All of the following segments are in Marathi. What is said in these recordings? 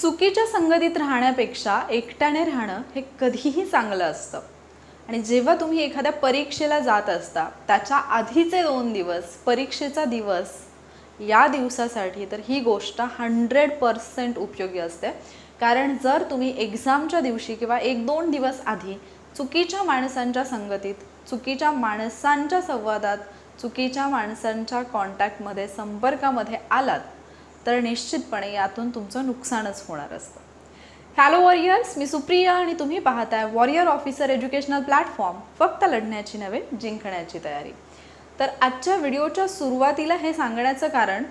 चुकीच्या संगतीत राहण्यापेक्षा एकट्याने राहणं हे कधीही चांगलं असतं. आणि जेव्हा तुम्ही एखाद्या परीक्षेला जात असता त्याच्या आधीचे दोन दिवस परीक्षेचा दिवस या दिवसासाठी तर ही गोष्ट हंड्रेड पर्सेंट उपयोगी असते. कारण जर तुम्ही एक्झामच्या दिवशी किंवा एक दोन दिवस आधी चुकीच्या माणसांच्या संगतीत चुकीच्या माणसांच्या संवादात चुकीच्या माणसांच्या कॉन्टॅक्टमध्ये संपर्कामध्ये आलात तर निश्चितपणे यातून तुमचं नुकसानच होणार असतं. हॅलो वॉरियर्स मी सुप्रिया आणि तुम्ही पाहताय वॉरियर ऑफिसर एज्युकेशनल प्लॅटफॉर्म फक्त लढण्याची नव्हे जिंकण्याची तयारी. तर आजच्या व्हिडिओच्या सुरुवातीला हे सांगण्याचं कारण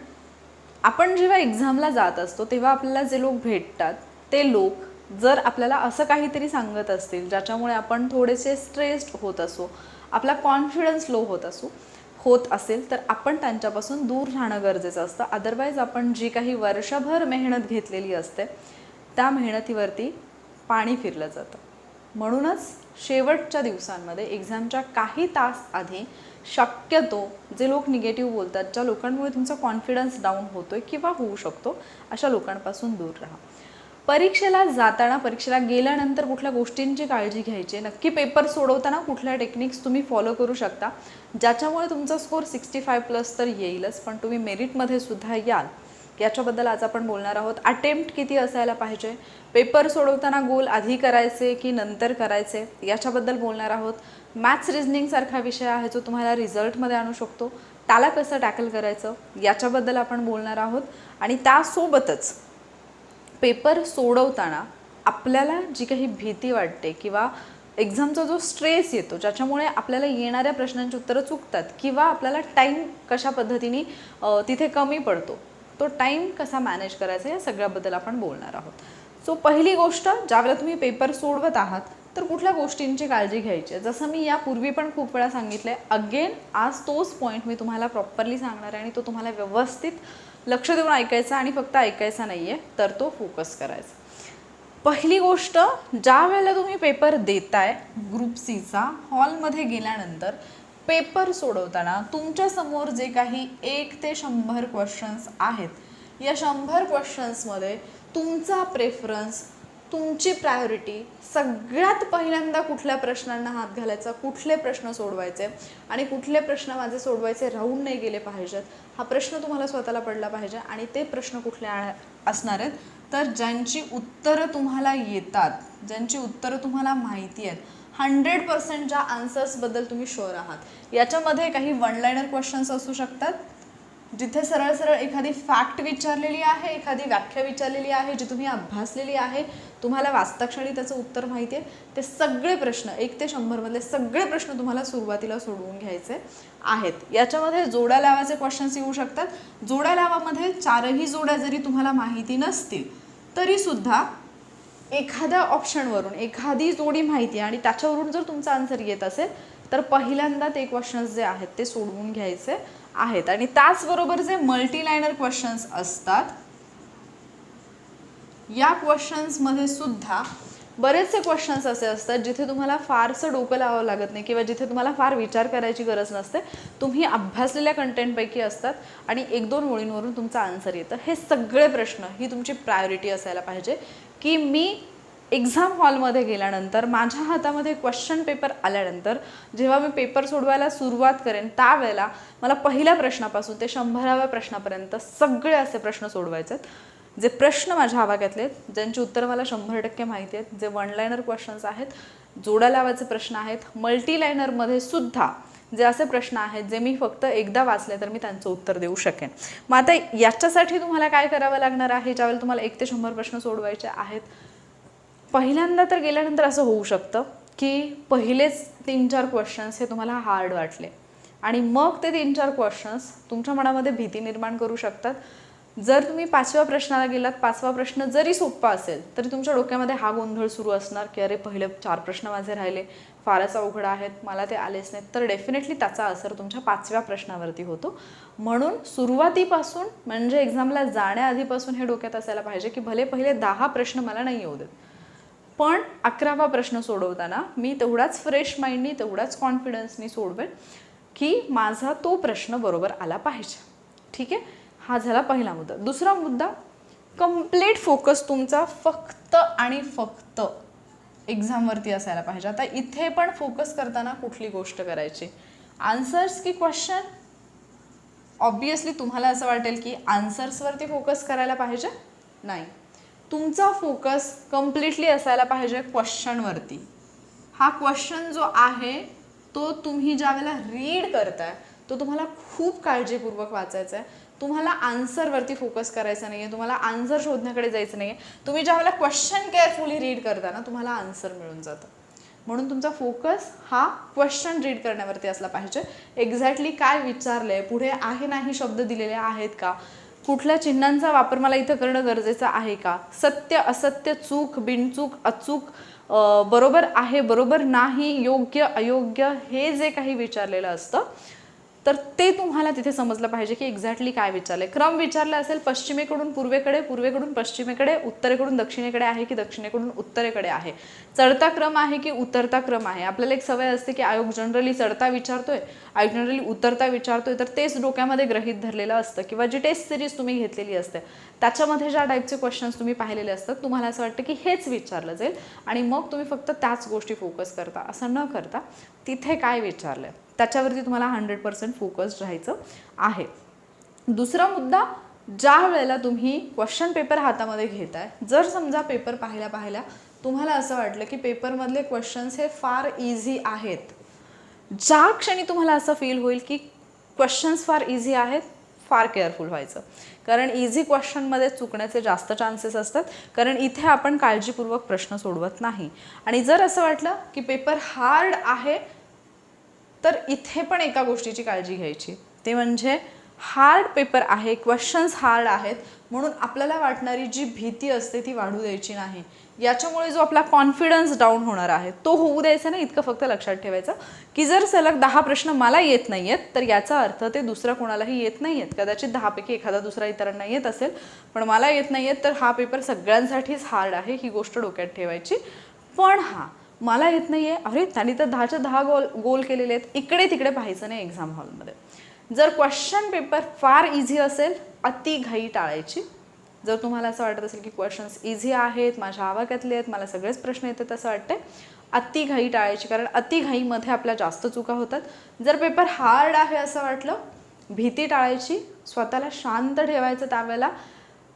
आपण जेव्हा एक्झामला जात असतो तेव्हा आपल्याला जे लोक भेटतात ते लोक जर आपल्याला असं काहीतरी सांगत असतील ज्याच्यामुळे आपण थोडेसे स्ट्रेस्ड होत असू आपला कॉन्फिडन्स लो होत असो होत असेल तर आपण त्यांच्यापासून दूर राहणं गरजेचं असतं. अदरवाईज आपण जी काही वर्षभर मेहनत घेतलेली असते त्या मेहनतीवरती पाणी फिरलं जातं. म्हणूनच शेवटच्या दिवसांमध्ये एक्झामच्या काही तास आधी शक्यतो जे लोक निगेटिव्ह बोलतात ज्या लोकांमुळे तुमचा कॉन्फिडन्स डाऊन होतो आहे किंवा होऊ शकतो अशा लोकांपासून दूर राहा. परीक्षेला जाताना परीक्षेला गेल्यानंतर कुठल्या गोष्टींची काळजी घ्यायची? नक्की पेपर सोडवताना कुठल्या टेक्निक्स तुम्ही फॉलो करू शकता? ज्याच्यामुळे तुमचा स्कोर सिक्स्टी फाय प्लस तर येईलच पण तुम्ही मेरिटमध्ये सुद्धा याल. याच्याबद्दल आज आपण बोलणार आहोत. अटेम्प्ट किती असायला पाहिजे? पेपर सोडवताना गोल आधी करायचे की नंतर करायचे? याच्याबद्दल बोलणार आहोत. मॅथ्स रिजनिंगसारखा विषय आहे जो तुम्हाला रिझल्टमध्ये आणू शकतो. त्याला कसं टॅकल करायचं? याच्याबद्दल आपण बोलणार आहोत. आणि त्यासोबतच पेपर सोडवताना आपल्याला जी काही भीती वाटते किंवा एक्झामचा जो स्ट्रेस येतो ज्याच्यामुळे आपल्याला येणाऱ्या प्रश्नांची उत्तरं चुकतात किंवा आपल्याला टाईम कशा पद्धतीने तिथे कमी पडतो तो टाईम कसा मॅनेज करायचा या सगळ्याबद्दल आपण बोलणार आहोत. सो पहिली गोष्ट ज्यावेळेला तुम्ही पेपर सोडवत आहात तर कुठल्या गोष्टींची काळजी घ्यायची? आहे जसं मी यापूर्वी पण खूप वेळा सांगितलं आहे अगेन आज तोच पॉईंट मी तुम्हाला प्रॉपरली सांगणार आहे आणि तो तुम्हाला व्यवस्थित लक्ष देऊन ऐकायचा आणि फक्त ऐकायचा नाही आहे तर तो फोकस करायचा. पहिली गोष्ट ज्या वेळेला तुम्ही पेपर देताय ग्रुप सीचा हॉलमध्ये गेल्यानंतर पेपर सोडवताना तुमच्यासमोर जे काही एक ते शंभर क्वेश्चन्स आहेत या शंभर क्वेश्चन्समध्ये तुमचा प्रेफरन्स तुमची प्रायोरिटी सगळ्यात पहिल्यांदा कुठल्या प्रश्नांना हात घालायचा कुठले प्रश्न सोडवायचे आणि कुठले प्रश्न माझे सोडवायचे राहून नाही गेले पाहिजेत हा प्रश्न तुम्हाला स्वतःला पडला पाहिजे आणि ते प्रश्न कुठले असणार आहेत? तर ज्यांची उत्तरं तुम्हाला येतात ज्यांची उत्तरं तुम्हाला माहिती आहेत हंड्रेड पर्सेंट ज्या आन्सर्सबद्दल तुम्ही शुअर आहात. याच्यामध्ये काही वन लाईनर क्वेश्चन्स असू शकतात? जिथे सरळ सरळ एखादी फॅक्ट विचारलेली आहे एखादी व्याख्या विचारलेली आहे जी तुम्ही अभ्यासलेली आहे तुम्हाला वाचताक्षणी त्याचं उत्तर माहिती आहे. ते सगळे प्रश्न एक ते शंभरमधले सगळे प्रश्न तुम्हाला सुरुवातीला सोडवून घ्यायचे आहेत. याच्यामध्ये जोड्या लावाचे क्वेश्चन्स येऊ शकतात. जोड्या लावामध्ये चारही जोड्या जरी तुम्हाला माहिती नसतील तरीसुद्धा एखाद्या ऑप्शनवरून एखादी जोडी माहिती आहे आणि त्याच्यावरून जर तुमचा आन्सर येत असेल तर पहिल्यांदा ते क्वेश्चन्स जे आहेत ते सोडवून घ्यायचे. आहेत. आणि त्याचबरोबर जे मल्टीलायनर क्वेश्चन्स असतात या क्वेश्चन्समध्ये सुद्धा बरेचसे क्वेश्चन्स असे असतात जिथे तुम्हाला फारसं डोकं लावावं लागत नाही किंवा जिथे तुम्हाला फार विचार करायची गरज नसते. तुम्ही अभ्यासलेल्या कंटेंटपैकी असतात आणि एक दोन ओळींवरून तुमचा आन्सर येतं. हे सगळे प्रश्न ही तुमची प्रायोरिटी असायला पाहिजे की मी एक्झाम हॉलमध्ये गेल्यानंतर माझ्या हातामध्ये क्वेश्चन पेपर आल्यानंतर जेव्हा मी पेपर सोडवायला सुरुवात करेन त्यावेळेला मला पहिल्या प्रश्नापासून ते शंभराव्या प्रश्नापर्यंत सगळे असे प्रश्न सोडवायचे आहेत. जे प्रश्न माझ्या आवाक्यातले आहेत ज्यांची उत्तरं मला शंभर टक्के माहिती आहेत. जे वन लायनर क्वेश्चन्स आहेत जोड्या लावायचे प्रश्न आहेत. मल्टीलायनरमध्ये सुद्धा जे असे प्रश्न आहेत जे मी फक्त एकदा वाचले तर मी त्यांचं उत्तर देऊ शकेन. मग आता याच्यासाठी तुम्हाला काय करावं लागणार आहे? ज्यावेळेला तुम्हाला एक ते शंभर प्रश्न सोडवायचे आहेत पहिल्यांदा तर गेल्यानंतर असं होऊ शकतं की पहिलेच तीन चार क्वेश्चन्स हे तुम्हाला हार्ड वाटले. आणि मग ते तीन चार क्वेश्चन्स तुमच्या मनामध्ये भीती निर्माण करू शकतात. जर तुम्ही पाचव्या प्रश्नाला गेलात पाचवा प्रश्न जरी सोपा असेल तरी तुमच्या डोक्यामध्ये हा गोंधळ सुरू असणार की अरे पहिले चार प्रश्न माझे राहिले फारच अवघड आहेत मला ते आलेच नाहीत. तर डेफिनेटली त्याचा असर तुमच्या पाचव्या प्रश्नावरती होतो. म्हणून सुरुवातीपासून म्हणजे एक्झामला जाण्याआधीपासून हे डोक्यात असायला पाहिजे की भले पहिले दहा प्रश्न मला नाही येऊ देत पण अकरावा प्रश्न सोडवताना मी तेवढाच फ्रेश माइंडनी तेवढाच कॉन्फिडन्सनी सोडवेन की माझा तो प्रश्न बरोबर आला पाहिजे. ठीक आहे? हा झाला पहिला मुद्दा. दुसरा मुद्दा कंप्लीट फोकस तुमचा फक्त आणि फक्त एक्झामवरती असायला पाहिजे. आता इथे पण फोकस करताना कुठली गोष्ट करायची? आन्सर्स की क्वेश्चन ऑब्वियसली तुम्हाला असं वाटेल की आन्सर्सवरती फोकस करायला पाहिजे? नाही. तुमचा फोकस कम्प्लिटली असायला पाहिजे क्वेश्चनवरती हा क्वेश्चन जो आहे तो तुम्ही ज्या वेळेला रीड करताय तो तुम्हाला खूप काळजीपूर्वक वाचायचा आहे तुम्हाला आन्सरवरती फोकस करायचा नाही आहे तुम्हाला आन्सर शोधण्याकडे जायचं नाही आहे तुम्ही ज्या वेळेला क्वेश्चन केअरफुली रीड करता ना तुम्हाला आन्सर मिळून जातं. म्हणून तुमचा फोकस हा क्वेश्चन रीड करण्यावरती असला पाहिजे. एक्झॅक्टली काय विचारलं आहे पुढे आहे नाही शब्द दिलेले आहेत का? कुठल्या चिन्हांचा वापर मला इथं करणं गरजेचं आहे का? सत्य असत्य चूक बिनचूक अचूक अं, बरोबर आहे बरोबर नाही योग्य अयोग्य हे जे काही विचारलेलं असतं तर ते तुम्हाला तिथे समजलं पाहिजे की एक्झॅक्टली काय विचारलंय. क्रम विचारला असेल पश्चिमेकडून पूर्वेकडे पूर्वेकडून पश्चिमेकडे उत्तरेकडून दक्षिणेकडे आहे की दक्षिणेकडून उत्तरेकडे आहे? चढता क्रम आहे की उतरता क्रम आहे? आपल्याला एक सवय असते की आयोग जनरली चढता विचारतोय आयोग जनरली उतरता विचारतोय तर तेच डोक्यामध्ये ग्रहित धरलेलं असतं. किंवा जी टेस्ट सिरीज तुम्ही घेतलेली असते त्याच्यामध्ये ज्या टाईपचे क्वेश्चन्स तुम्ही पाहिलेले असतात तुम्हाला असं वाटतं की हेच विचारलं जाईल आणि मग तुम्ही फक्त त्याच गोष्टी फोकस करता. असं न करता तिथे काय विचारलंय? त्याच्यावरती तुम्हाला हंड्रेड पर्सेंट फोकस्ड राहायचं आहे. दुसरा मुद्दा ज्या वेळेला तुम्ही क्वेश्चन पेपर हातामध्ये घेताय जर समजा पेपर पाहिल्या पाहिल्या तुम्हाला असं वाटलं की पेपरमधले क्वेश्चन्स हे फार इझी आहेत. ज्या क्षणी तुम्हाला असं फील होईल की क्वेश्चन्स फार इझी आहेत फार केअरफुल व्हायचं. कारण इझी क्वेश्चनमध्ये चुकण्याचे जास्त चान्सेस असतात. कारण इथे आपण काळजीपूर्वक प्रश्न सोडवत नाही. आणि जर असं वाटलं की पेपर हार्ड आहे तर इथे पण एका गोष्टीची काळजी घ्यायची. ते म्हणजे हार्ड पेपर आहे क्वेश्चन्स हार्ड आहेत म्हणून आपल्याला वाटणारी जी भीती असते ती वाढू द्यायची नाही. याच्यामुळे जो आपला कॉन्फिडन्स डाऊन होणार आहे तो होऊ द्यायचा नाही इतकं फक्त लक्षात ठेवायचं. की जर सलग दहा प्रश्न मला येत नाही आहेत तर याचा अर्थ ते दुसऱ्या कोणालाही येत नाही आहेत कदाचित दहापैकी एखादा दुसरा इतरांना येत असेल पण मला येत नाही आहेत तर हा पेपर सगळ्यांसाठीच हार्ड आहे ही गोष्ट डोक्यात ठेवायची. पण हां मला येत नाही आहे अरे त्यांनी तर दहाच्या दहा गोल गोल केलेले आहेत. इकडे तिकडे पाहायचं नाही एक्झाम हॉलमध्ये जर क्वेश्चन पेपर फार इझी असेल अति घाई टाळायची. जर तुम्हाला असं वाटत असेल की क्वेश्चन्स इझी आहेत माझ्या आवाक्यातले आहेत मला सगळेच प्रश्न येतात असं वाटते अति घाई टाळायची. कारण अति घाईमध्ये आपल्या जास्त चुका होतात. जर पेपर हार्ड आहे असं वाटलं भीती टाळायची स्वतःला शांत ठेवायचं त्यावेळेला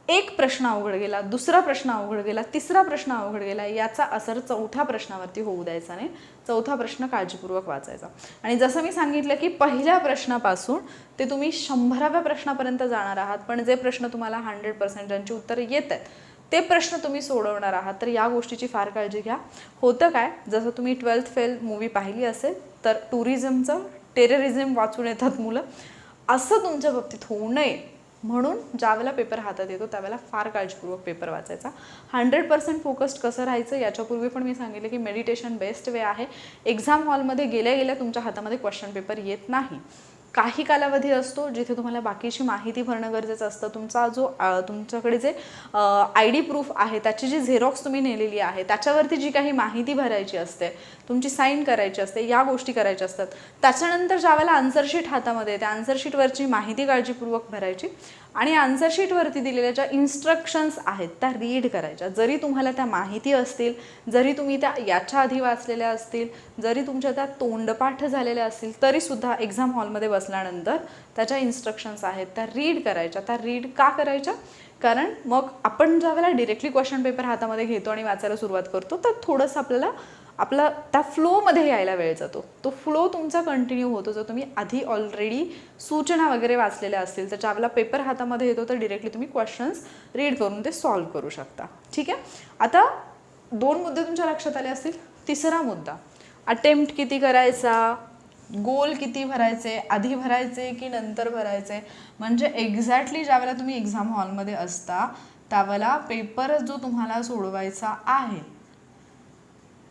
एक प्रश्न अवघड गेला दुसरा प्रश्न अवघड गेला तिसरा प्रश्न अवघड गेला याचा असर चौथ्या प्रश्नावरती होऊ द्यायचा नाही. चौथा प्रश्न काळजीपूर्वक वाचायचा. आणि जसं मी सांगितलं की पहिल्या प्रश्नापासून ते तुम्ही शंभराव्या प्रश्नापर्यंत जाणार आहात पण जे प्रश्न तुम्हाला हंड्रेड पर्सेंट ज्यांची उत्तरं येत आहेत ते प्रश्न तुम्ही सोडवणार आहात. तर या गोष्टीची फार काळजी घ्या. होतं काय? जसं तुम्ही ट्वेल्थ फेल मूवी पाहिली असेल तर टुरिझमचं टेररिझम वाचून येतात मुलं. असं तुमच्या बाबतीत होऊ नये. म्हणून ज्यावेळेला पेपर हातात येतो त्यावेळेला फार काळजीपूर्वक पेपर वाचायचा. हंड्रेड पर्सेंट फोकस्ड कसं राहायचं याच्यापूर्वी पण मी सांगितलं की मेडिटेशन बेस्ट वे आहे. एक्झाम हॉलमध्ये गेल्या गेल्या तुमच्या हातामध्ये क्वेश्चन पेपर येत नाही. काही कालावधी असतो जिथे तुम्हाला बाकीची माहिती भरणं गरजेचं असतं. तुमचा जो तुमच्याकडे जे आय डी प्रूफ आहे त्याची जी झेरॉक्स तुम्ही नेलेली आहे त्याच्यावरती जी काही माहिती भरायची असते तुमची साईन करायची असते या गोष्टी करायच्या असतात. त्याच्यानंतर ज्यावेळेला आन्सरशीट हातामध्ये त्या आन्सरशीटवरची माहिती काळजीपूर्वक भरायची. आणि आन्सरशीटवरती दिलेल्या ज्या इन्स्ट्रक्शन्स आहेत त्या रीड करायच्या. जरी तुम्हाला त्या माहिती असतील जरी तुम्ही त्या याच्या आधी वाचलेल्या असतील जरी तुमच्या त्या तोंडपाठ झालेल्या असतील तरीसुद्धा एक्झाम हॉलमध्ये बसल्यानंतर त्याच्या इन्स्ट्रक्शन्स आहेत त्या रीड करायच्या. त्या रीड का करायच्या? कारण मग आपण ज्यावेळेला डिरेक्टली क्वेश्चन पेपर हातामध्ये घेतो आणि वाचायला सुरुवात करतो तर थोडंसं आपल्याला आपला त्या फ्लोमध्ये यायला वेळ जातो. तो फ्लो तुमचा कंटिन्यू होतो. जर तुम्ही आधी ऑलरेडी सूचना वगैरे वाचलेल्या असतील तर ज्यावेळेला पेपर हातामध्ये येतो तर डिरेक्टली तुम्ही क्वेश्चन्स रीड करून ते सॉल्व करू शकता. ठीक आहे? आता दोन मुद्दे तुमच्या लक्षात आले असतील. तिसरा मुद्दा अटेम्प्ट किती करायचा? गोल किती भरायचे? आधी भरायचे की नंतर भरायचे? म्हणजे एक्झॅक्टली ज्यावेळेला तुम्ही एक्झाम हॉलमध्ये असता त्यावेळेला पेपर जो तुम्हाला सोडवायचा आहे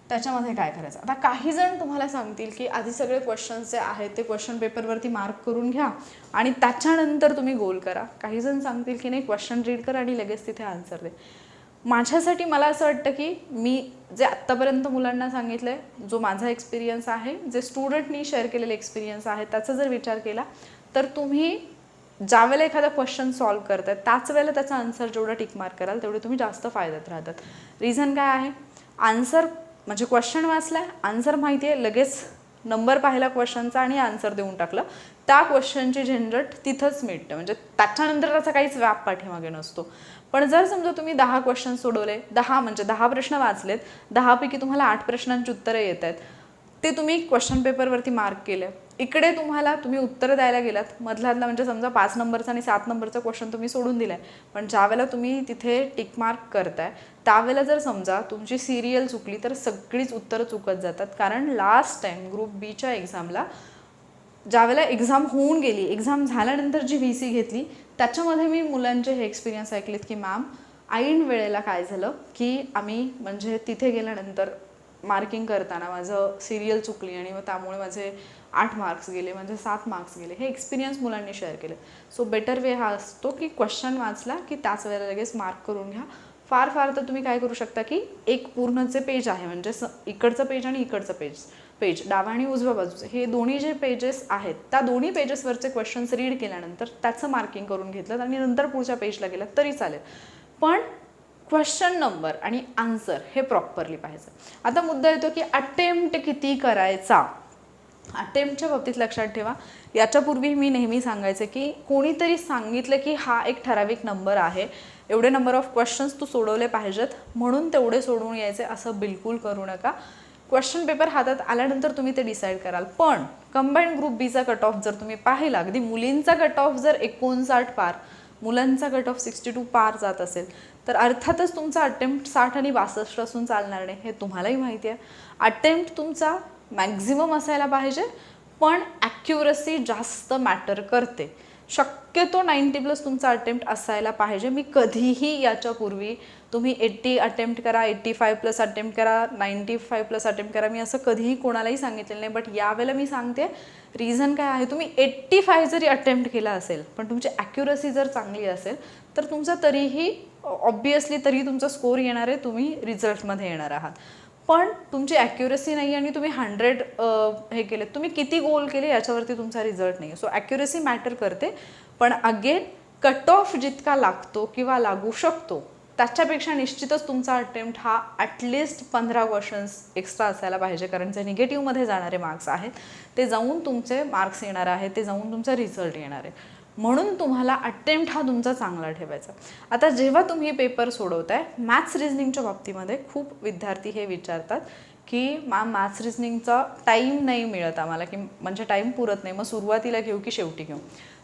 त्याच्यामध्ये काय करायचं? आता काही जण तुम्हाला सांगतील की आधी सगळे क्वेश्चन्स जे आहेत ते क्वेश्चन पेपरवरती मार्क करून घ्या आणि त्याच्यानंतर तुम्ही गोल करा. काही जण सांगतील की नाही क्वेश्चन रीड कर आणि लगेच तिथे आन्सर दे. माझ्यासाठी मला असं वाटतं की मी जे आत्तापर्यंत मुलांना सांगितलं आहे जो माझा एक्सपिरियन्स आहे जे स्टुडंटनी शेअर केलेले एक्सपिरियन्स आहे त्याचा जर विचार केला तर तुम्ही ज्यावेळेला एखादा क्वेश्चन सॉल्व्ह करताय त्याच वेळेला त्याचा आन्सर जेवढा टिक मार्क कराल तेवढे तुम्ही जास्त फायद्यात राहतात. रिझन काय आहे? आन्सर म्हणजे क्वेश्चन वाचलाय आन्सर माहिती आहे लगेच नंबर पाहिला क्वेश्चनचा आणि आन्सर देऊन टाकलं. त्या क्वेश्चनची झंझट तिथंच मिळते म्हणजे त्याच्यानंतर त्याचा काहीच व्याप पाठीमागे नसतो. पण जर समजा तुम्ही दहा क्वेश्चन सोडवले दहा म्हणजे दहा प्रश्न वाचलेत दहापैकी तुम्हाला आठ प्रश्नांची उत्तरं येत आहेत ते तुम्ही क्वेश्चन पेपरवरती मार्क केलं. इकडे तुम्हाला तुम्ही उत्तरं द्यायला गेलात. मधल्यातला म्हणजे समजा पाच नंबरचा आणि सात नंबरचा क्वेश्चन तुम्ही सोडून दिलाय. पण ज्यावेळेला तुम्ही तिथे टिक मार्क करताय त्यावेळेला जर समजा तुमची सिरियल चुकली तर सगळीच उत्तरं चुकत जातात. कारण लास्ट टाइम ग्रुप बीच्या एक्झामला ज्यावेळेला एक्झाम होऊन गेली एक्झाम झाल्यानंतर जी व्ही सी घेतली त्याच्यामध्ये मी मुलांचे हे एक्सपिरियन्स ऐकलेत की मॅम ऐन वेळेला काय झालं की आम्ही म्हणजे तिथे गेल्यानंतर मार्किंग करताना माझं सिरियल चुकली आणि मग त्यामुळे माझे आठ मार्क्स गेले माझे सात मार्क्स गेले. हे एक्सपिरियन्स मुलांनी शेअर केले. सो बेटर वे हा असतो की क्वेश्चन वाचला की त्याच वेळेला लगेच मार्क करून घ्या. फार फार तर तुम्ही काय करू शकता की एक पूर्णचे पेज आहे म्हणजे स इकडचं पेज आणि इकडचं पेज पेज डावा आणि उजव्या बाजूचे. हे दोन्ही जे पेजेस आहेत त्या दोन्ही पेजेसवरचे क्वेश्चन्स रीड केल्यानंतर त्याचं मार्किंग करून घेतलं आणि नंतर पुढच्या पेजला गेलं तरी चालेल. पण क्वेश्चन नंबर आणि आन्सर हे प्रॉपरली पाहिजे आता मुद्दा येतो की अटेम्प्ट किती करायचा? अटेम्प्टच्या बाबतीत लक्षात ठेवा. याच्यापूर्वी मी नेहमी सांगायचं की कोणीतरी सांगितलं की हा एक ठराविक नंबर आहे. एवढे नंबर ऑफ क्वेश्चन्स तू सोडवले पाहिजेत. म्हणून तेवढे सोडवून यायचे असं बिलकुल करू नका. क्वेश्चन पेपर हातात आल्यानंतर तुम्ही ते डिसाईड कराल. पण कंबाईंड ग्रुप बीचा कट ऑफ जर तुम्ही पाहिला अगदी मुलींचा कट ऑफ जर एकोणसाठ पार मुलांचा cut off sixty to power जात असेल तर अर्थातच तुमचा अटेम्प्ट साठ आणि बासष्ट असून चालणार नाही हे तुम्हालाही माहिती आहे. अटेम्प्ट तुमचा मॅक्झिमम असायला पाहिजे पण ॲक्युरसी जास्त मॅटर करते. शक्यतो नाईन्टी प्लस तुमचा अटेम्प्ट असायला पाहिजे. मी कधीही याच्यापूर्वी तुम्ही एट्टी अटेम्प्ट करा एट्टी फाय प्लस अटेम्प्ट करा नाईन्टी फाय प्लस अटेम्प्ट करा. मी असं कधीही कोणालाही सांगितलेलं नाही बट यावेळेला मी सांगते रिझन काय आहे तुम्ही एट्टी फाय जरी अटेम्प्ट केला असेल पण तुमची ॲक्युरसी जर चांगली असेल तर तुमचा तरीही ऑब्वियसली तरी तुमचा स्कोर येणार आहे तुम्ही रिझल्टमध्ये येणार आहात. पण तुमची ॲक्युरसी नाही आणि तुम्ही हंड्रेड हे केले तुम्ही किती गोल केले याच्यावरती तुमचा रिझल्ट नाही सो ॲक्युरसी मॅटर करते. पण अगेन कट ऑफ जितका लागतो किंवा लागू शकतो त्याच्यापेक्षा निश्चितच तुमचा अटेम्प्ट हा ॲटलिस्ट पंधरा क्वेश्चन्स एक्स्ट्रा असायला पाहिजे. कारण जे निगेटिव्हमध्ये जाणारे मार्क्स आहेत ते जाऊन तुमचे मार्क्स येणार आहेत ते जाऊन तुमचा रिझल्ट येणार आहे. म्हणून तुम्हाला अटेम्प्ट हा तुमचा चांगला ठेवायचा. आता जेव्हा तुम्ही पेपर सोडवताय मॅथ्स रिझनिंगच्या बाबतीमध्ये खूप विद्यार्थी हे विचारतात की मॅम मॅथ्स रिझनिंगचा टाईम नाही मिळत आम्हाला की म्हणजे टाईम पुरत नाही. मग सुरुवातीला घेऊ की शेवटी घेऊ?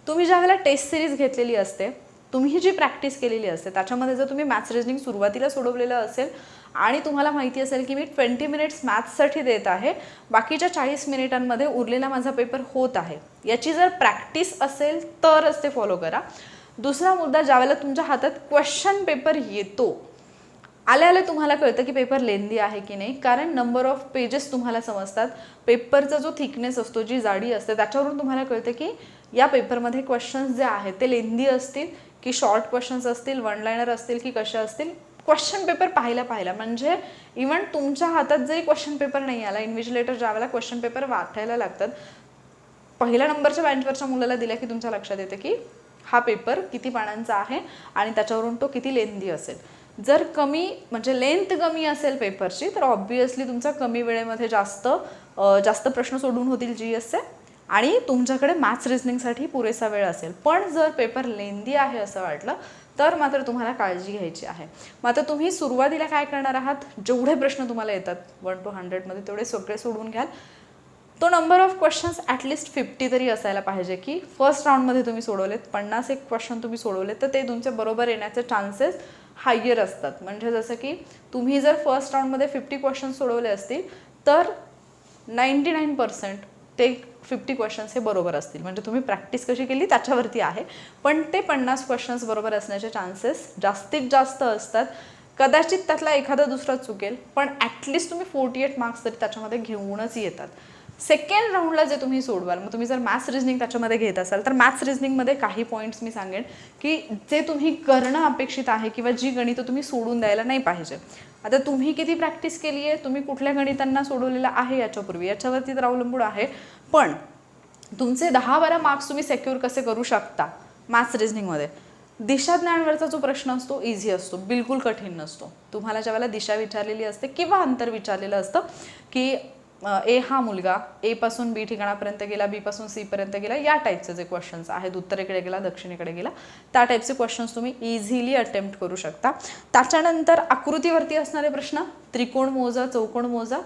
तुम्ही ज्यावेळेला टेस्ट सिरीज घेतलेली असते तुम्ही जी प्रॅक्टिस केलेली असते त्याच्यामध्ये जर तुम्ही मॅथ्स रिझनिंग सुरुवातीला सोडवलेलं असेल आणि तुम्हाला माहिती असेल की मी ट्वेंटी मिनिट्स मॅथ्ससाठी देत आहे. बाकीच्या चाळीस मिनिटांमध्ये उरलेला माझा पेपर होत आहे. याची जर प्रॅक्टिस असेल तरच ते फॉलो करा. दुसरा मुद्दा ज्यावेळेला तुमच्या हातात क्वेश्चन पेपर येतो आल्या आल्या तुम्हाला कळतं की पेपर लेंदी आहे की नाही. कारण नंबर ऑफ पेजेस तुम्हाला समजतात. पेपरचा जो थिकनेस असतो जी जाडी असते त्याच्यावरून तुम्हाला कळतं की या पेपरमध्ये क्वेश्चन्स जे आहेत ते लेंदी असतील की शॉर्ट क्वेश्चन्स असतील वन लाईनर असतील की कशा असतील क्वेश्चन पेपर पाहायला पाहिला. म्हणजे इवन तुमच्या हातात जरी क्वेश्चन पेपर नाही आला इन्व्हिजिलेटर ज्यावेळेला क्वेश्चन पेपर वाचायला लागतात पहिल्या नंबरच्या बँचवरच्या मुलाला दिल्या की तुमच्या लक्षात येते की हा पेपर किती पानांचा आहे आणि त्याच्यावरून तो किती लेंदी असेल. जर कमी म्हणजे लेंथ कमी असेल पेपरची तर ऑब्वियसली तुमचा कमी वेळेमध्ये जास्त जास्त प्रश्न सोडून होतील जी एसचे आणि तुमच्याकडे मॅथ्स रिझनिंगसाठी पुरेसा वेळ असेल. पण जर पेपर लेंदी आहे असं वाटलं तर मात्र तुम्हाला काळजी घ्यायची आहे. मात्र तुम्ही सुरुवातीला काय करणार आहात? जेवढे प्रश्न तुम्हाला येतात वन टू हंड्रेडमध्ये तेवढे सगळे सोडून घ्याल. तो number of questions at least fifty तरी असायला पाहिजे की फर्स्ट राऊंडमध्ये तुम्ही सोडवलेत पन्नास एक क्वेश्चन तुम्ही सोडवलेत तर ते तुमचे बरोबर येण्याचे चान्सेस हायर असतात. म्हणजे जसं की तुम्ही जर फर्स्ट राऊंडमध्ये फिफ्टी क्वेश्चन सोडवले असतील तर नाईंटी नाईन पर्सेंट ते फिफ्टी क्वेश्चन्स हे बरोबर असतील. म्हणजे तुम्ही प्रॅक्टिस कशी केली त्याच्यावरती आहे. पण ते पन्नास क्वेश्चन्स बरोबर असण्याचे चान्सेस जास्तीत जास्त असतात. कदाचित त्यातला एखादा दुसरा चुकेल पण ॲटलिस्ट तुम्ही फोर्टी एट मार्क्स तरी त्याच्यामध्ये घेऊनच येतात. सेकंड राऊंडला जे तुम्ही सोडवाल मग तुम्ही जर मॅथ्स रिजनिंग त्याच्यामध्ये घेत असाल तर मॅथ्स रिजनिंगमध्ये काही पॉईंट्स मी सांगेन की जे तुम्ही करणं अपेक्षित आहे किंवा जी गणितं तुम्ही सोडून द्यायला नाही पाहिजे. आता तुम्ही किती प्रॅक्टिस केली आहे तुम्ही कुठल्या गणितांना सोडवलेलं आहे याच्यापूर्वी याच्यावरती तर अवलंबून आहे. पण तुमचे दहा बारा मार्क्स तुम्ही सेक्युअर कसे करू शकता मॅथ्स रिजनिंगमध्ये दिशा ज्ञानवरचा जो प्रश्न असतो इझी असतो बिलकुल कठीण नसतो. तुम्हाला ज्यावेळेला दिशा विचारलेली असते किंवा अंतर विचारलेलं असतं की ए हा मुलगा एपासून बी ठिकाणापर्यंत गेला बीपासून सीपर्यंत गेला या टाईपचे जे क्वेश्चन्स आहेत उत्तरेकडे गेला दक्षिणेकडे गेला त्या टाईपचे क्वेश्चन्स तुम्ही इझिली अटेम्प्ट करू शकता. त्याच्यानंतर आकृतीवरती असणारे प्रश्न त्रिकोण मोजा चौकोन मोजा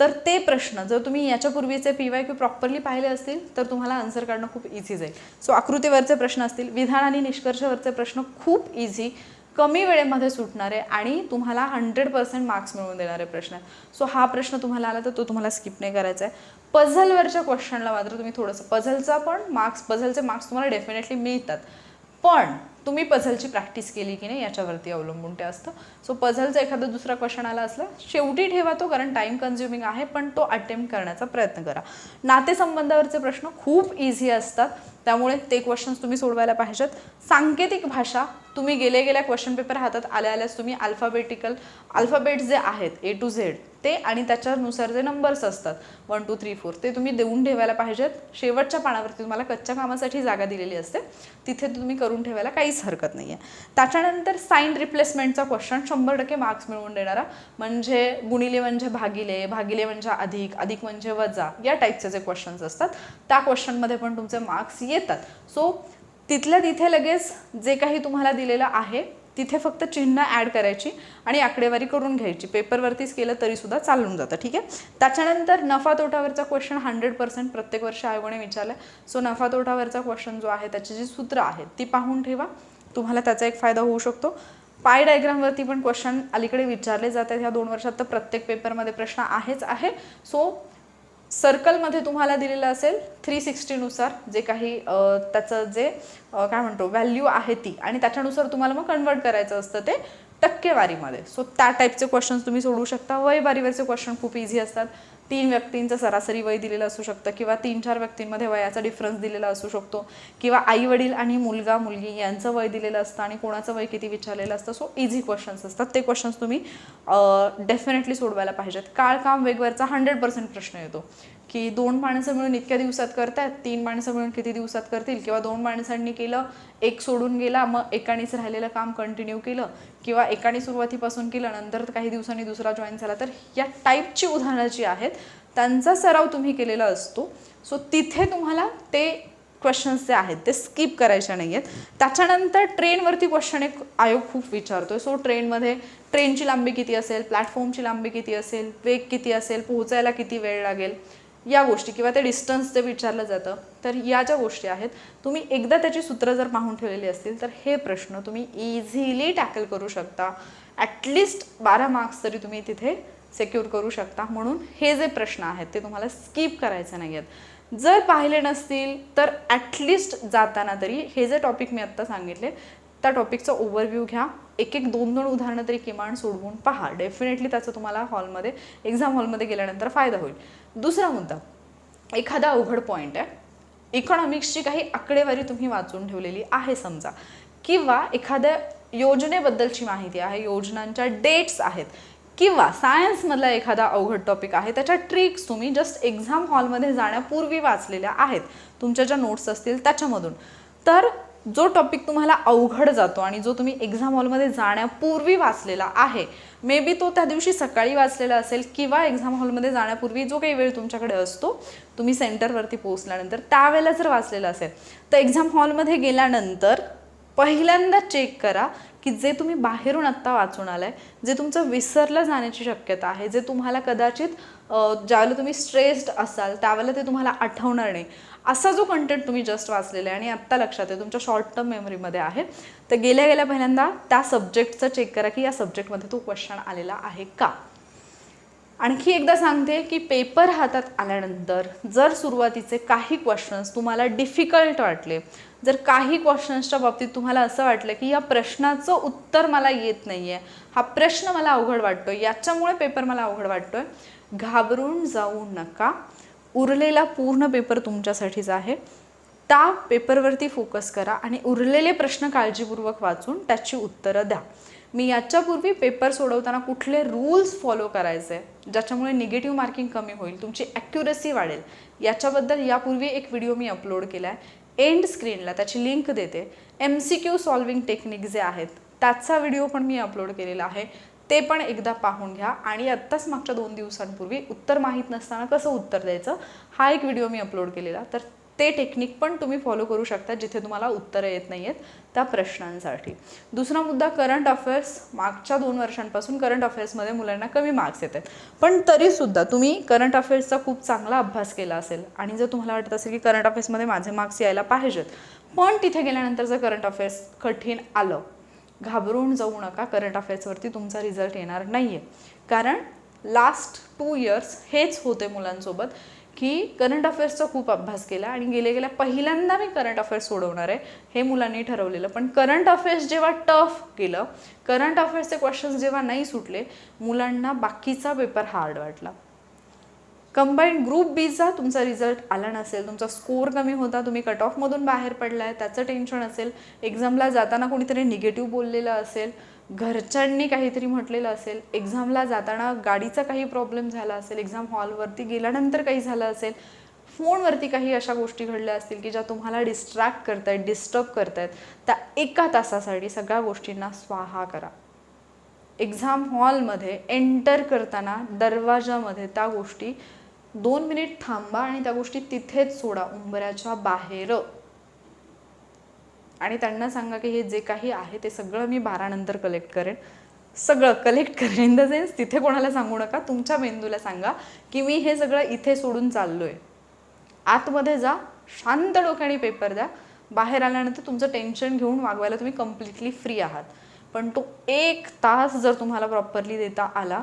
तर ते प्रश्न जर तुम्ही याच्यापूर्वीचे पी वाय क्यू प्रॉपरली पाहिले असतील तर तुम्हाला आन्सर काढणं खूप इझी जाईल. सो आकृतीवरचे प्रश्न असतील विधान आणि निष्कर्षवरचे प्रश्न खूप इझी कमी वेळेमध्ये सुटणारे आणि तुम्हाला हंड्रेड पर्सेंट मार्क्स मिळवून देणारे प्रश्न आहेत. सो हा प्रश्न तुम्हाला आला तर तो तुम्हाला स्किप नाही करायचा आहे. पझलवरच्या क्वेश्चनला मात्र तुम्ही थोडंसं पझलचा पण मार्क्स पझलचे मार्क्स तुम्हाला डेफिनेटली मिळतात. पण तुम्ही पझलची प्रॅक्टिस केली की नाही याच्यावरती अवलंबून ते असतं. सो पझलचा एखादा दुसरा क्वेश्चन आला असला शेवटी ठेवा तो कारण टाईम कन्झ्युमिंग आहे पण तो अटेम्प्ट करण्याचा प्रयत्न करा. नातेसंबंधावरचे प्रश्न खूप इझी असतात. त्यामुळे ते क्वेश्चन्स तुम्ही सोडवायला पाहिजेत. सांकेतिक भाषा तुम्ही गेले गेल्या क्वेश्चन पेपर हातात आल्या आल्यास तुम्ही अल्फाबेटिकल अल्फाबेट जे आहेत ए टू झेड ते आणि त्याच्यानुसार जे नंबर्स असतात. वन टू थ्री फोर ते तुम्ही देऊन ठेवायला पाहिजेत. शेवटच्या पानावरती तुम्हाला कच्च्या कामासाठी जागा दिलेली असते. तिथे तुम्ही करून ठेवायला काहीच हरकत नाही आहे त्याच्यानंतर साईन रिप्लेसमेंटचा क्वेश्चन शंभर टक्के मार्क्स मिळवून देणारा. म्हणजे गुणिले म्हणजे भागिले भागिले म्हणजे अधिक अधिक म्हणजे वजा या टाईपचे जे क्वेश्चन्स असतात त्या क्वेश्चनमध्ये पण तुमचे मार्क्स येतात. सो तिथल्या तिथे लगेच जे काही तुम्हाला दिलेलं आहे तिथे फक्त चिन्ह ॲड करायची आणि आकडेवारी करून घ्यायची. पेपरवरतीच केलं तरीसुद्धा चालून जातं ठीक आहे? त्याच्यानंतर नफा तोटावरचा क्वेश्चन हंड्रेड पर्सेंट प्रत्येक वर्षी आयोगाने विचारला सो नफा तोटावरचा क्वेश्चन जो आहे त्याची जी सूत्र आहेत ती पाहून ठेवा. तुम्हाला त्याचा एक फायदा होऊ शकतो. पाय डायग्रामवरती पण क्वेश्चन अलीकडे विचारले जातात. ह्या दोन वर्षात तर प्रत्येक पेपरमध्ये प्रश्न आहेच आहे. सो सर्कलमध्ये तुम्हाला दिलेलं असेल थ्री सिक्स्टीनुसार जे काही त्याचं जे काय म्हणतो व्हॅल्यू आहे ती. आणि त्याच्यानुसार तुम्हाला मग कन्वर्ट करायचं असतं ते टक्केवारीमध्ये. सो त्या टाईपचे क्वेश्चन्स तुम्ही सोडवू शकता. वयवारीवरचे क्वेश्चन खूप इझी असतात. तीन व्यक्तींचं सरासरी वय दिलेलं असू शकतं किंवा तीन चार व्यक्तींमध्ये वयाचा डिफरन्स दिलेला असू शकतो. किंवा आई वडील आणि मुलगा मुलगी यांचं वय दिलेलं असतं आणि कोणाचं वय किती विचारलेलं असतं. सो इझी क्वेश्चन्स असतात. ते क्वेश्चन्स तुम्ही डेफिनेटली सोडवायला पाहिजेत. काळ काम वेगवरचा हंड्रेड पर्सेंट प्रश्न येतो. की दोन माणसं मिळून इतक्या दिवसात करतात तीन माणसं मिळून किती दिवसात करतील? किंवा दोन माणसांनी केलं एक सोडून गेला मग एकानेच राहिलेलं काम कंटिन्यू केलं किंवा एकाने सुरुवातीपासून केलं नंतर काही दिवसांनी दुसरा जॉईन झाला तर या टाईपची उदाहरणं जी आहेत त्यांचा सराव तुम्ही केलेला असतो. सो तिथे तुम्हाला ते क्वेश्चन्स जे आहेत ते स्किप करायचे नाही आहेत त्याच्यानंतर ट्रेनवरती क्वेश्चन एक आयोग खूप विचारतोय. सो ट्रेनमध्ये ट्रेनची लांबी किती असेल प्लॅटफॉर्मची लांबी किती असेल वेग किती असेल पोहोचायला किती वेळ लागेल? या गोष्टी किंवा ते डिस्टन्स जे विचारलं जातं तर या ज्या गोष्टी आहेत तुम्ही एकदा त्याची सूत्र जर पाहून ठेवलेली असतील तर हे प्रश्न तुम्ही इझिली टॅकल करू शकता. ॲटलिस्ट बारा मार्क्स तरी तुम्ही तिथे सेक्युर करू शकता. म्हणून हे जे प्रश्न आहेत ते तुम्हाला स्किप करायचे नाही आहेत जर पाहिले नसतील तर ॲटलिस्ट जाताना तरी हे जे टॉपिक मी आत्ता सांगितले त्या टॉपिकचा ओव्हरव्ह्यू घ्या. एक एक दोन दोन उदाहरणं तरी किमान सोडवून पहा. डेफिनेटली त्याचा तुम्हाला हॉलमध्ये एक्झाम हॉलमध्ये गेल्यानंतर फायदा होईल. दुसरा मुद्दा. एखादा अवघड पॉईंट आहे. इकॉनॉमिक्सची काही आकडेवारी तुम्ही वाचून ठेवलेली आहे समजा. किंवा एखाद्या योजनेबद्दलची माहिती आहे योजनांच्या डेट्स आहेत. किंवा सायन्समधला एखादा अवघड टॉपिक आहे त्याच्या ट्रिक्स तुम्ही जस्ट एक्झाम हॉलमध्ये जाण्यापूर्वी वाचलेल्या आहेत. तुमच्या ज्या नोट्स असतील त्याच्यामधून. तर जो टॉपिक तुम्हाला अवघड जातो आणि जो तुम्ही एक्झाम हॉलमध्ये जाण्यापूर्वी वाचलेला आहे मे बी तो त्या दिवशी सकाळी वाचलेला असेल किंवा एक्झाम हॉलमध्ये जाण्यापूर्वी जो काही वेळ तुमच्याकडे असतो तुम्ही सेंटरवरती पोहोचल्यानंतर त्यावेळेला जर वाचलेला असेल तर एक्झाम हॉलमध्ये गेल्यानंतर पहिल्यांदा चेक करा की जे तुम्ही बाहेरून आत्ता वाचून आलं आहे जे तुमचं विसरलं जाण्याची शक्यता आहे जे तुम्हाला कदाचित ज्यावेळेला तुम्ही स्ट्रेस्ड असाल त्यावेळेला ते तुम्हाला आठवणार नाही. असा जो कंटेंट तुम्ही जस्ट वाचलेला आहे आणि आत्ता लक्षात आहे तुमच्या शॉर्ट टर्म मेमरीमध्ये आहे तर गेल्या गेल्या पहिल्यांदा त्या सब्जेक्टचं चेक करा की या सब्जेक्टमध्ये तो क्वेश्चन आलेला आहे का? आणखी एकदा सांगते की पेपर हातात आल्यानंतर जर सुरुवातीचे काही क्वेश्चन्स तुम्हाला डिफिकल्ट वाटले जर काही क्वेश्चन्सच्या बाबतीत तुम्हाला असं वाटलं की या प्रश्नाचं उत्तर मला येत नाही आहे हा प्रश्न मला अवघड वाटतोय याच्यामुळे पेपर मला अवघड वाटतोय घाबरून जाऊ नका. उरलेला पूर्ण पेपर तुमच्यासाठीच आहे. त्या पेपरवरती फोकस करा आणि उरलेले प्रश्न काळजीपूर्वक वाचून त्याची उत्तरं द्या. मी याच्यापूर्वी पेपर सोडवताना कुठले रूल्स फॉलो करायचे ज्याच्यामुळे निगेटिव्ह मार्किंग कमी होईल तुमची ॲक्युरसी वाढेल याच्याबद्दल यापूर्वी एक व्हिडिओ मी अपलोड केला आहे एंड स्क्रीनला त्याची लिंक देते. M C Q solving technique जे आहेत त्याचा व्हिडिओ पण मी अपलोड केलेला आहे. ते पण एकदा पाहून घ्या. आणि आत्ताच मागच्या दोन दिवसांपूर्वी उत्तर माहीत नसताना कसं उत्तर द्यायचं हा एक व्हिडिओ मी अपलोड केलेला. तर ते टेक्निक पण तुम्ही फॉलो करू शकता जिथे तुम्हाला उत्तरं येत नाही आहेत त्या प्रश्नांसाठी. दुसरा मुद्दा करंट अफेअर्स मागच्या दोन वर्षांपासून करंट अफेअर्समध्ये मुलांना कमी मार्क्स येत आहेत. पण तरीसुद्धा तुम्ही करंट अफेअर्सचा खूप चांगला अभ्यास केला असेल आणि जर तुम्हाला वाटत असेल की करंट अफेअर्समध्ये माझे मार्क्स यायला पाहिजेत पण तिथे गेल्यानंतर जर करंट अफेअर्स कठीण आलं घाबरून जाऊ नका करंट अफेअर्सवरती तुमचा रिझल्ट येणार नाही आहे कारण लास्ट टू इयर्स हेच होते मुलांसोबत की करंट अफेअर्सचा खूप अभ्यास केला आणि गेले गेल्या पहिल्यांदा मी करंट अफेअर्स सोडवणार आहे हे मुलांनी ठरवलेलं. पण करंट अफेअर्स जेव्हा टफ केलं करंट अफेअर्सचे क्वेश्चन्स जेव्हा नाही सुटले मुलांना बाकीचा पेपर हार्ड वाटला. कंबाईंड ग्रुप बीचा तुमचा रिझल्ट आला नसेल तुमचा स्कोअर कमी होता तुम्ही कट ऑफमधून बाहेर पडलाय त्याचं टेन्शन असेल एक्झामला जाताना कोणीतरी निगेटिव्ह बोललेलं असेल घरच्यांनी काहीतरी म्हटलेलं असेल एक्झामला जाताना गाडीचा काही प्रॉब्लेम झाला असेल एक्झाम हॉलवरती गेल्यानंतर काही झालं असेल फोनवरती काही अशा गोष्टी घडल्या असतील की ज्या तुम्हाला डिस्ट्रॅक्ट करतायत डिस्टर्ब करतायत त्या एका तासासाठी सगळ्या गोष्टींना स्वाहा करा. एक्झाम हॉलमध्ये एंटर करताना दरवाजामध्ये त्या गोष्टी दोन मिनिट थांबा आणि त्या गोष्टी तिथेच सोडा उंबऱ्याच्या बाहेर. आणि त्यांना सांगा की हे जे काही आहे ते सगळं मी बारानंतर कलेक्ट करेन. सगळं कलेक्ट करेन इन द सेन्स तिथे कोणाला सांगू नका तुमच्या मेंदूला सांगा की मी हे सगळं इथे सोडून चाललो आहे आतमध्ये जा शांत डोक्याने पेपर द्या. बाहेर आल्यानंतर तुमचं टेन्शन घेऊन वागवायला तुम्ही कम्प्लिटली फ्री आहात. पण तो एक तास जर तुम्हाला प्रॉपरली देता आला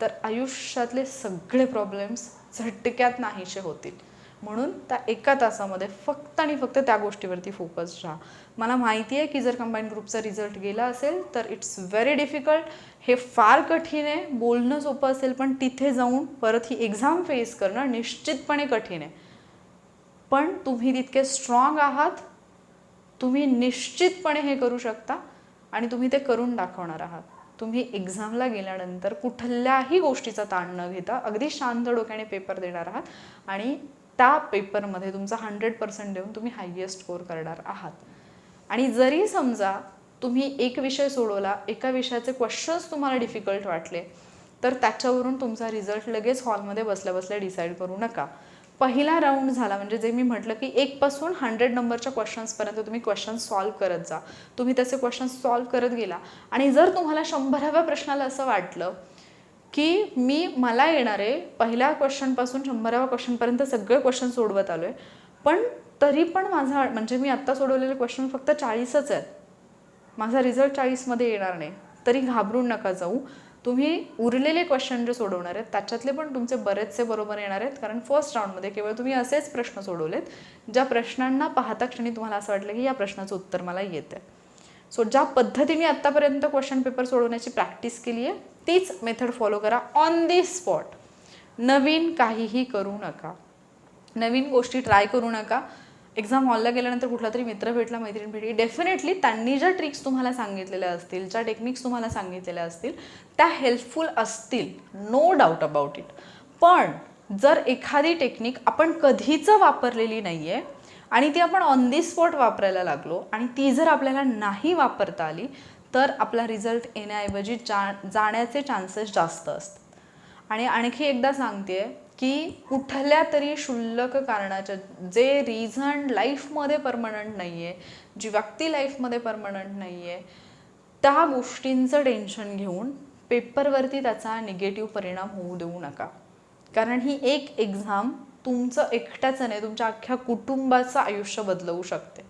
तर आयुष्यातले सगळे प्रॉब्लेम्स झटक्यात नाहीसे होतील. म्हणून त्या एका तासामध्ये फक्त आणि फक्त त्या गोष्टीवरती फोकस राहा. मला माहिती आहे की जर कंबाईन ग्रुपचा रिझल्ट गेला असेल तर इट्स व्हेरी डिफिकल्ट हे फार कठीण आहे. बोलणं सोपं असेल पण तिथे जाऊन परत ही एक्झाम फेस करणं निश्चितपणे कठीण आहे. पण तुम्ही तितके स्ट्रॉंग आहात तुम्ही निश्चितपणे हे करू शकता आणि तुम्ही ते करून दाखवणार आहात. तुम्ही एक्झामला गेल्यानंतर कुठल्याही गोष्टीचा ताण न घेता अगदी शांत डोक्याने पेपर देणार आहात आणि त्या पेपरमध्ये तुमचा हंड्रेड पर्सेंट देऊन तुम्ही हायेस्ट स्कोअर करणार आहात. आणि जरी समजा तुम्ही एक विषय सोडवला एका विषयाचे क्वेश्चन्स तुम्हाला डिफिकल्ट वाटले तर त्याच्यावरून तुमचा रिझल्ट लगेच हॉलमध्ये बसल्या बसल्या डिसाईड करू नका. पहिला राऊंड झाला. म्हणजे जे मी म्हटलं की एकपासून हंड्रेड नंबरच्या क्वेश्चन्सपर्यंत तुम्ही क्वेश्चन सॉल्व करत जा. तुम्ही त्याचे क्वेश्चन सॉल्व करत गेला. आणि जर तुम्हाला शंभराव्या प्रश्नाला असं वाटलं की मी मला येणारे पहिल्या क्वेश्चनपासून शंभराव्या क्वेश्चनपर्यंत सगळे क्वेश्चन सोडवत आलो आहे पण तरी पण माझा म्हणजे मी आत्ता सोडवलेले क्वेश्चन फक्त चाळीसच आहेत. माझा रिझल्ट चाळीसमध्ये येणार नाही. तरी घाबरून नका जाऊ. तुम्ही उरलेले क्वेश्चन जे सोडवणार आहेत त्याच्यातले पण तुमचे बरेचसे बरोबर येणार आहेत. कारण फर्स्ट राऊंडमध्ये केवळ तुम्ही असेच प्रश्न सोडवलेत ज्या प्रश्नांना पाहता क्षणी तुम्हाला असं वाटलं की या प्रश्नाचं उत्तर मला येतं आहे सो ज्या पद्धतीने आत्तापर्यंत क्वेश्चन पेपर सोडवण्याची प्रॅक्टिस केली आहे तीच मेथड फॉलो करा ऑन दी स्पॉट नवीन काहीही करू नका. नवीन गोष्टी ट्राय करू नका. एक्झाम हॉलला गेल्यानंतर कुठला तरी मित्र भेटला मैत्रीण भेटली. डेफिनेटली त्यांनी ज्या ट्रिक्स तुम्हाला सांगितलेल्या असतील ज्या टेक्निक्स तुम्हाला सांगितलेल्या असतील त्या हेल्पफुल असतील. नो डाऊट अबाउट इट पण जर एखादी टेक्निक आपण कधीच वापरलेली नाही आहे आणि ती आपण ऑन दी स्पॉट वापरायला लागलो आणि ती जर आपल्याला नाही वापरता आली तर आपला रिझल्ट येण्याऐवजी जा जाण्याचे चान्सेस जास्त असतात. आणि आणखी एकदा सांगते की कुठल्या तरी क्षुल्लक कारणाच्या जे रिझन लाईफमध्ये परमनंट नाही आहे जी व्यक्ती लाईफमध्ये परमनंट नाही आहे त्या गोष्टींचं टेन्शन घेऊन पेपरवरती त्याचा निगेटिव्ह परिणाम होऊ देऊ नका. कारण ही एक एक्झाम तुमचं एकट्याचं नाही तुमच्या अख्ख्या कुटुंबाचं आयुष्य बदलवू शकते.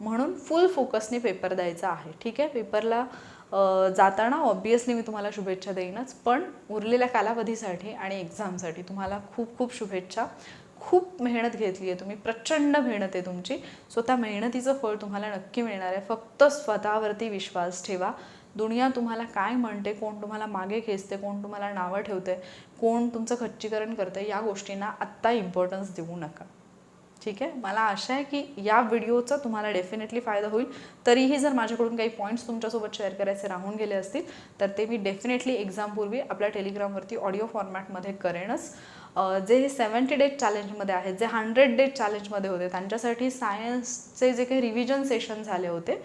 म्हणून फुल फोकसने पेपर द्यायचा आहे ठीक आहे? पेपरला जाताना ऑब्वियसली मी तुम्हाला शुभेच्छा देईनच पण उरलेल्या कालावधीसाठी आणि एक्झामसाठी तुम्हाला खूप खूप शुभेच्छा. खूप मेहनत घेतली आहे तुम्ही प्रचंड मेहनत आहे तुमची. सो त्या मेहनतीचं फळ तुम्हाला नक्की मिळणार आहे. फक्त स्वतःवरती विश्वास ठेवा. दुनिया तुम्हाला काय म्हणते कोण तुम्हाला मागे खेचते कोण तुम्हाला नावं ठेवते कोण तुमचं खच्चीकरण करते या गोष्टींना आत्ता इम्पॉर्टन्स देऊ नका. ठीक आहे? मला आशा आहे की या व्हिडिओचा तुम्हाला डेफिनेटली फायदा होईल. तरीही जर माझ्याकडून काही पॉईंट्स तुमच्यासोबत शेअर करायचे राहून गेले असतील तर ते मी डेफिनेटली एक्झामपूर्वी आपल्या टेलिग्रामवरती ऑडिओ फॉर्मॅटमध्ये करेनच. जे जे सेवन्टी डेज चॅलेंजमध्ये आहेत जे हंड्रेड डेज चॅलेंजमध्ये होते त्यांच्यासाठी सायन्सचे जे काही रिव्हिजन सेशन झाले होते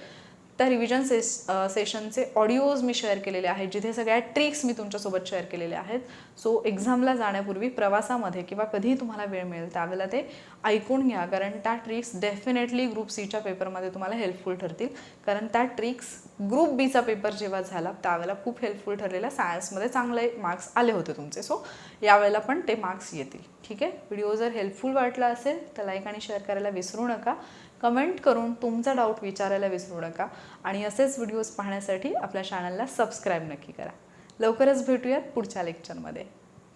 त्या रिव्हिजन सेस सेशनचे ऑडिओज मी शेअर केलेले आहेत जिथे सगळ्या ट्रिक्स मी तुमच्यासोबत शेअर केलेल्या आहेत. सो एक्झामला जाण्यापूर्वी प्रवासामध्ये किंवा कधीही तुम्हाला वेळ मिळेल त्यावेळेला ते ऐकून घ्या. कारण त्या ट्रिक्स डेफिनेटली ग्रुप सीच्या पेपरमध्ये तुम्हाला हेल्पफुल ठरतील. कारण त्या ट्रिक्स ग्रुप बीचा पेपर जेव्हा झाला त्यावेळेला खूप हेल्पफुल ठरलेला सायन्समध्ये चांगले मार्क्स आले होते तुमचे. सो यावेळेला पण ते मार्क्स येतील. ठीक आहे? व्हिडिओ जर हेल्पफुल वाटला असेल तर लाईक आणि शेअर करायला विसरू नका. कमेंट करून तुमचा डाऊट विचारायला विसरू नका. आणि असेच व्हिडिओज पाहण्यासाठी आपल्या चॅनलला सबस्क्राईब नक्की करा. लवकरच भेटूयात पुढच्या लेक्चरमध्ये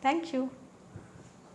थँक्यू